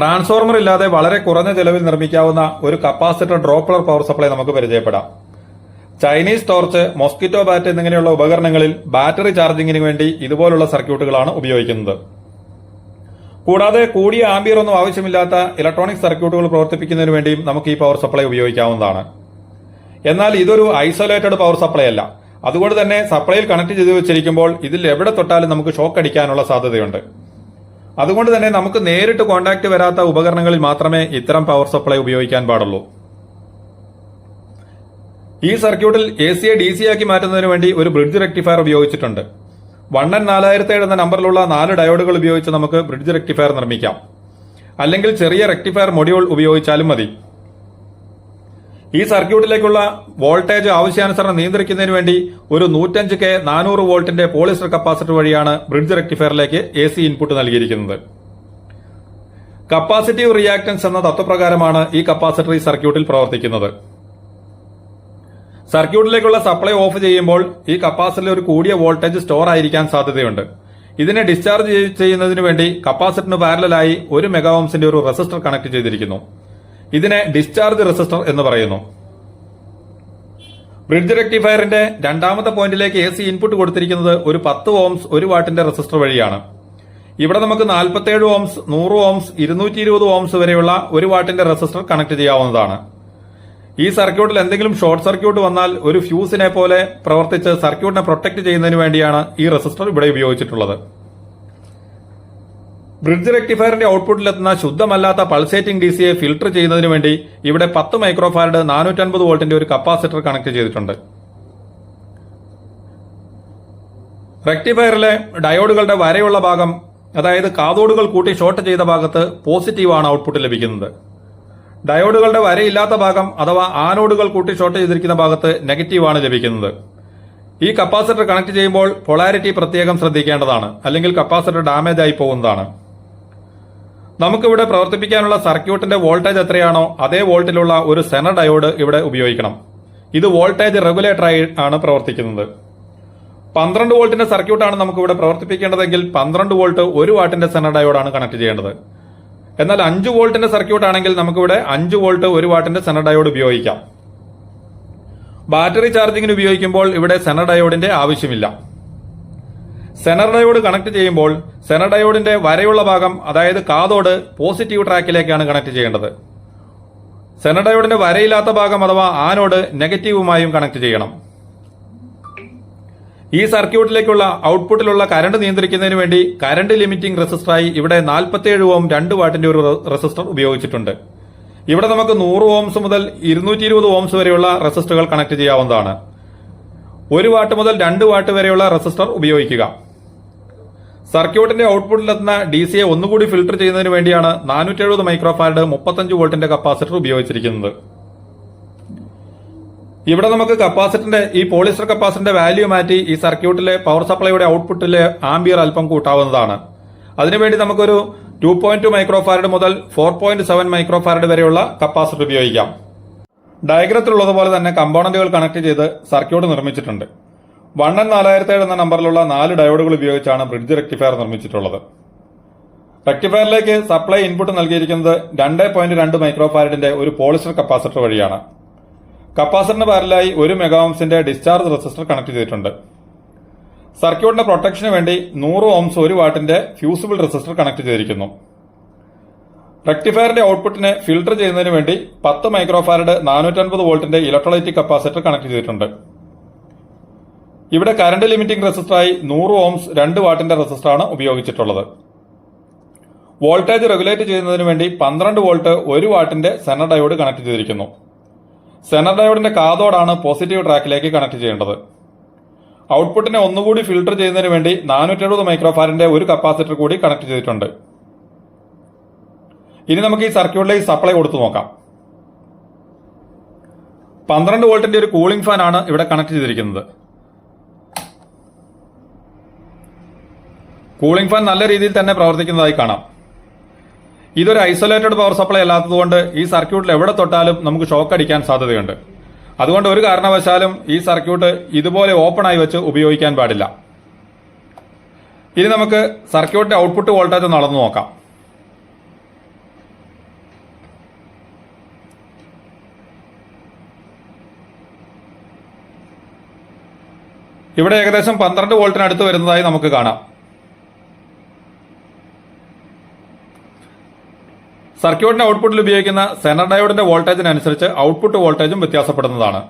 Transformer ഇല്ലാതെ വളരെ കുറഞ്ഞ ചെലവിൽ നിർമ്മിക്കാവുന്ന ഒരു കപ്പാസിറ്റർ ഡ്രോപ്പ്ലർ പവർ സപ്ലൈ നമുക്ക് പരിചയപ്പെടാം. ചൈനീസ് ടോർച്ച് മോസ്കിറ്റോ ബാറ്റ് എന്നിങ്ങനെയുള്ള ഉപകരണങ്ങളിൽ ബാറ്ററി ചാർജിങ്ങിന് വേണ്ടി ഇതുപോലുള്ള സർക്യൂട്ടുകളാണ് ഉപയോഗിക്കുന്നത്. കൂടാതെ കൂടിയ ആംബിയർ ഒന്നും ആവശ്യമില്ലാത്ത ഇലക്ട്രോണിക് സർക്യൂട്ടുകൾ പ്രവർത്തിപ്പിക്കുന്നതിന് വേണ്ടിയും നമുക്ക് ഈ പവർ സപ്ലൈ ഉപയോഗിക്കാവുന്നതാണ്. എന്നാൽ ഇതൊരു ഐസൊലേറ്റഡ് പവർ സപ്ലൈ അല്ല. അതുകൊണ്ട് തന്നെ സപ്ലൈയിൽ കണക്ട് ചെയ്തു വെച്ചിരിക്കുമ്പോൾ ഇതിൽ എവിടെ തൊട്ടാലും നമുക്ക് ഷോക്ക് അടിക്കാനുള്ള സാധ്യതയുണ്ട്. അതുകൊണ്ട് തന്നെ നമുക്ക് നേരിട്ട് കോണ്ടാക്ട് വരാത്ത ഉപകരണങ്ങളിൽ മാത്രമേ ഇത്തരം പവർ സപ്ലൈ ഉപയോഗിക്കാൻ പാടുള്ളൂ. ഈ സർക്യൂട്ടിൽ എ സിയെ ഡി സി ആക്കി മാറ്റുന്നതിന് വേണ്ടി ഒരു ബ്രിഡ്ജ് റെക്ടിഫയർ ഉപയോഗിച്ചിട്ടുണ്ട്. വൺ എൻ നാലായിരത്തി ഏഴ് എന്ന നമ്പറിലുള്ള നാല് ഡയോഡുകൾ ഉപയോഗിച്ച് നമുക്ക് ബ്രിഡ്ജ് റെക്ടിഫയർ നിർമ്മിക്കാം. അല്ലെങ്കിൽ ചെറിയ റെക്ടിഫയർ മൊഡ്യൂൾ ഉപയോഗിച്ചാലും മതി. ഈ സർക്യൂട്ടിലേക്കുള്ള വോൾട്ടേജ് ആവശ്യാനുസരണം നിയന്ത്രിക്കുന്നതിന് വേണ്ടി ഒരു നൂറ്റഞ്ച് കെ നാനൂറ് വോൾട്ടിന്റെ പോളിസ്റ്റർ കപ്പാസിറ്റർ വഴിയാണ് ബ്രിഡ്ജ് റെക്ടിഫയറിലേക്ക് എ സി ഇൻപുട്ട് നൽകിയിരിക്കുന്നത്. കപ്പാസിറ്റീവ് റിയാക്ടൻസ് എന്ന തത്വപ്രകാരമാണ് ഈ കപ്പാസിറ്റർ ഈ സർക്യൂട്ടിൽ പ്രവർത്തിക്കുന്നത്. സർക്യൂട്ടിലേക്കുള്ള സപ്ലൈ ഓഫ് ചെയ്യുമ്പോൾ ഈ കപ്പാസിറ്ററിൽ ഒരു കൂടിയ വോൾട്ടേജ് സ്റ്റോർ ആയിരിക്കാൻ സാധ്യതയുണ്ട്. ഇതിനെ ഡിസ്ചാർജ് ചെയ്യുന്നതിനു വേണ്ടി കപ്പാസിറ്ററിന് പാരലായി ഒരു മെഗാവോംസിന്റെ ഒരു റെസിസ്റ്റർ കണക്ട് ചെയ്തിരിക്കുന്നു. ഇതിനെ ഡിസ്ചാർജ് റെസിസ്റ്റർ എന്ന് പറയുന്നു. ബ്രിഡ്ജ് റെക്ടിഫയറിന്റെ രണ്ടാമത്തെ പോയിന്റിലേക്ക് എ സി ഇൻപുട്ട് കൊടുത്തിരിക്കുന്നത് ഒരു പത്ത് ഓംസ് ഒരു വാട്ടിന്റെ റെസിസ്റ്റർ വഴിയാണ്. ഇവിടെ നമുക്ക് നാൽപ്പത്തേഴ് ഓംസ് നൂറ് ഓംസ് ഇരുന്നൂറ്റി ഇരുപത് ഓംസ് വരെയുള്ള ഒരു വാട്ടിന്റെ റെസിസ്റ്റർ കണക്ട് ചെയ്യാവുന്നതാണ്. ഈ സർക്യൂട്ടിൽ എന്തെങ്കിലും ഷോർട്ട് സർക്യൂട്ട് വന്നാൽ ഒരു ഫ്യൂസിനെ പോലെ പ്രവർത്തിച്ച് സർക്യൂട്ടിനെ പ്രൊട്ടക്ട് ചെയ്യുന്നതിന് വേണ്ടിയാണ് ഈ റെസിസ്റ്റർ ഇവിടെ ഉപയോഗിച്ചിട്ടുള്ളത്. ബ്രിഡ്ജ് റെക്ടിഫയറിന്റെ ഔട്ട്പുട്ടിലെത്തുന്ന ശുദ്ധമല്ലാത്ത പൾസേറ്റിംഗ് ഡി സിയെ ഫിൽട്ടർ ചെയ്യുന്നതിന് വേണ്ടി ഇവിടെ പത്ത് മൈക്രോഫാരഡ് നാനൂറ്റൻപത് വോൾട്ടിന്റെ ഒരു കപ്പാസിറ്റർ കണക്ട് ചെയ്തിട്ടുണ്ട്. റെക്ടിഫയറിലെ ഡയോഡുകളുടെ വരെയുള്ള ഭാഗം അതായത് കാതോടുകൾ കൂട്ടി ഷോർട്ട് ചെയ്ത ഭാഗത്ത് പോസിറ്റീവാണ് ഔട്ട്പുട്ട് ലഭിക്കുന്നത്. ഡയോഡുകളുടെ വരയില്ലാത്ത ഭാഗം അഥവാ ആനോഡുകൾ കൂട്ടി ഷോർട്ട് ചെയ്തിരിക്കുന്ന ഭാഗത്ത് നെഗറ്റീവാണ് ലഭിക്കുന്നത്. ഈ കപ്പാസിറ്റർ കണക്ട് ചെയ്യുമ്പോൾ പൊളാരിറ്റി പ്രത്യേകം ശ്രദ്ധിക്കേണ്ടതാണ്. അല്ലെങ്കിൽ കപ്പാസിറ്റർ ഡാമേജ് ആയി പോകുന്നതാണ്. നമുക്കിവിടെ പ്രവർത്തിപ്പിക്കാനുള്ള സർക്യൂട്ടിന്റെ വോൾട്ടേജ് എത്രയാണോ അതേ വോൾട്ടിലുള്ള ഒരു സെനർ ഡയോഡ് ഇവിടെ ഉപയോഗിക്കണം. ഇത് വോൾട്ടേജ് റെഗുലേറ്ററായി ആണ് പ്രവർത്തിക്കുന്നത്. പന്ത്രണ്ട് വോൾട്ടിന്റെ സർക്യൂട്ടാണ് നമുക്ക് ഇവിടെ പ്രവർത്തിപ്പിക്കേണ്ടതെങ്കിൽ പന്ത്രണ്ട് വോൾട്ട് ഒരു വാട്ടിന്റെ സെനർ ഡയോഡാണ് കണക്ട് ചെയ്യേണ്ടത്. എന്നാൽ അഞ്ച് വോൾട്ടിന്റെ സർക്യൂട്ട് ആണെങ്കിൽ നമുക്കിവിടെ അഞ്ച് വോൾട്ട് ഒരു വാട്ടിന്റെ സെനർ ഡയോഡ് ഉപയോഗിക്കാം. ബാറ്ററി ചാർജിങ്ങിന് ഉപയോഗിക്കുമ്പോൾ ഇവിടെ സെനർ ഡയോഡിന്റെ ആവശ്യമില്ല. സെനർ ഡയോഡ് കണക്ട് ചെയ്യുമ്പോൾ സെനർ വരെയുള്ള ഭാഗം അതായത് കാതോട് പോസിറ്റീവ് ട്രാക്കിലേക്കാണ് കണക്ട് ചെയ്യേണ്ടത്. സെനഡയോഡിന്റെ വരയില്ലാത്ത ഭാഗം അഥവാ ആനോട് നെഗറ്റീവുമായും കണക്ട് ചെയ്യണം. ഈ സർക്യൂട്ടിലേക്കുള്ള ഔട്ട്പുട്ടിലുള്ള കറണ്ട് നിയന്ത്രിക്കുന്നതിന് വേണ്ടി കറണ്ട് ലിമിറ്റിംഗ് റെസിസ്റ്ററായി ഇവിടെ 47 ഓം രണ്ട് വാട്ടിന്റെ ഒരു റെസിസ്റ്റർ ഉപയോഗിച്ചിട്ടുണ്ട്. ഇവിടെ നമുക്ക് നൂറ് ഓംസ് മുതൽ ഇരുന്നൂറ്റി ഇരുപത് ഓംസ് വരെയുള്ള റെസിസ്റ്ററുകൾ കണക്ട് ചെയ്യാവുന്നതാണ്. ഒരു വാട്ട് മുതൽ രണ്ട് വാട്ട് വരെയുള്ള റെസിസ്റ്റർ ഉപയോഗിക്കുക. സർക്യൂട്ടിന്റെ ഔട്ട്പുട്ടിലെത്തുന്ന ഡി സിയെ ഒന്നുകൂടി ഫിൽട്ടർ ചെയ്യുന്നതിന് വേണ്ടിയാണ് നാനൂറ്റി എഴുപത് മൈക്രോഫാരഡ് മുപ്പത്തഞ്ച് വോൾട്ടിന്റെ കപ്പാസിറ്റർ ഉപയോഗിച്ചിരിക്കുന്നത്. ഇവിടെ നമുക്ക് കപ്പാസിറ്ററിന്റെ ഈ പോളിസ്റ്റർ കപ്പാസിറ്ററിന്റെ വാല്യൂ മാറ്റി ഈ സർക്യൂട്ടിലെ പവർ സപ്ലൈയുടെ ഔട്ട്പുട്ടിലെ ആംബിയർ അല്പം കൂട്ടാവുന്നതാണ്. അതിനുവേണ്ടി നമുക്കൊരു ടു പോയിന്റ് ടു മൈക്രോഫാരഡ് മുതൽ ഫോർ പോയിന്റ് സെവൻ മൈക്രോഫാരഡ് വരെയുള്ള കപ്പാസിറ്റർ ഉപയോഗിക്കാം. ഡയഗ്രത്തിലുള്ളതുപോലെ തന്നെ കമ്പോണന്റുകൾ കണക്ട് ചെയ്ത് സർക്യൂട്ട് നിർമ്മിച്ചിട്ടുണ്ട്. വൺ എൻ നാലായിരത്തി ഏഴ് എന്ന നമ്പറിലുള്ള നാല് ഡയോഡുകൾ ഉപയോഗിച്ചാണ് ബ്രിഡ്ജ് റെക്ടിഫയർ നിർമ്മിച്ചിട്ടുള്ളത്. റെക്ടിഫയറിലേക്ക് സപ്ലൈ ഇൻപുട്ട് നൽകിയിരിക്കുന്നത് രണ്ട് പോയിന്റ് രണ്ട് മൈക്രോഫാരഡിന്റെ ഒരു പോളിസ്റ്റർ കപ്പാസിറ്റർ വഴിയാണ്. കപ്പാസിറ്ററിന് പാരലായി ഒരു മെഗാഓംസിന്റെ ഡിസ്ചാർജ് റെസിസ്റ്റർ കണക്ട് ചെയ്തിട്ടുണ്ട്. സർക്യൂട്ടിന്റെ പ്രൊട്ടക്ഷന് വേണ്ടി നൂറ് ഓംസ് ഒരു വാട്ടിന്റെ ഫ്യൂസിബിൾ റെസിസ്റ്റർ കണക്ട് ചെയ്തിരിക്കുന്നു. റെക്ടിഫയറിന്റെ ഔട്ട്പുട്ടിനെ ഫിൽട്ടർ ചെയ്യുന്നതിന് വേണ്ടി പത്ത് മൈക്രോഫാരഡ് നാനൂറ്റൻപത് വോൾട്ടിന്റെ ഇലക്ട്രോലൈറ്റിക് കപ്പാസിറ്റർ കണക്ട് ചെയ്തിട്ടുണ്ട്. ഇവിടെ കറണ്ട് ലിമിറ്റിംഗ് റെസിസ്റ്ററായി നൂറ് ഓംസ് രണ്ട് വാട്ടിന്റെ റെസിസ്റ്ററാണ് ഉപയോഗിച്ചിട്ടുള്ളത്. വോൾട്ടേജ് റെഗുലേറ്റ് ചെയ്യുന്നതിന് വേണ്ടി പന്ത്രണ്ട് വോൾട്ട് ഒരു വാട്ടിന്റെ സെനർ ഡയോഡ് കണക്ട് ചെയ്തിരിക്കുന്നു. സെനർ ഡയോഡിന്റെ കാതോടാണ് പോസിറ്റീവ് ട്രാക്കിലേക്ക് കണക്ട് ചെയ്യേണ്ടത്. ഔട്ട്പുട്ടിനെ ഒന്നുകൂടി ഫിൽട്ടർ ചെയ്യുന്നതിന് വേണ്ടി നാനൂറ്റി എഴുപത് മൈക്രോഫാരിന്റെ ഒരു കപ്പാസിറ്റർ കൂടി കണക്ട് ചെയ്തിട്ടുണ്ട്. ഇനി നമുക്ക് ഈ സർക്യൂട്ടിലേക്ക് സപ്ലൈ കൊടുത്തു നോക്കാം. പന്ത്രണ്ട് വോൾട്ടിന്റെ ഒരു കൂളിംഗ് ഫാൻ ആണ് ഇവിടെ കണക്ട് ചെയ്തിരിക്കുന്നത്. കൂളിംഗ് ഫാൻ നല്ല രീതിയിൽ തന്നെ പ്രവർത്തിക്കുന്നതായി കാണാം. ഇതൊരു ഐസൊലേറ്റഡ് പവർ സപ്ലൈ അല്ലാത്തതുകൊണ്ട് ഈ സർക്യൂട്ടിൽ എവിടെ തൊട്ടാലും നമുക്ക് ഷോക്ക് അടിക്കാൻ സാധ്യതയുണ്ട്. അതുകൊണ്ട് ഒരു കാരണവശാലും ഈ സർക്യൂട്ട് ഇതുപോലെ ഓപ്പൺ ആയി വെച്ച് ഉപയോഗിക്കാൻ പാടില്ല. ഇനി നമുക്ക് സർക്യൂട്ടിന്റെ ഔട്ട്പുട്ട് വോൾട്ടേജ് നടന്നു നോക്കാം. ഇവിടെ ഏകദേശം പന്ത്രണ്ട് വോൾട്ടിനടുത്ത് വരുന്നതായി നമുക്ക് കാണാം. സർക്യൂട്ടിന്റെ ഔട്ട്പുട്ടിൽ ഉപയോഗിക്കുന്ന സെനർ ഡയോഡിന്റെ വോൾട്ടേജിനനുസരിച്ച് ഔട്ട്പുട്ട് വോൾട്ടേജും വ്യത്യാസപ്പെടുന്നതാണ്.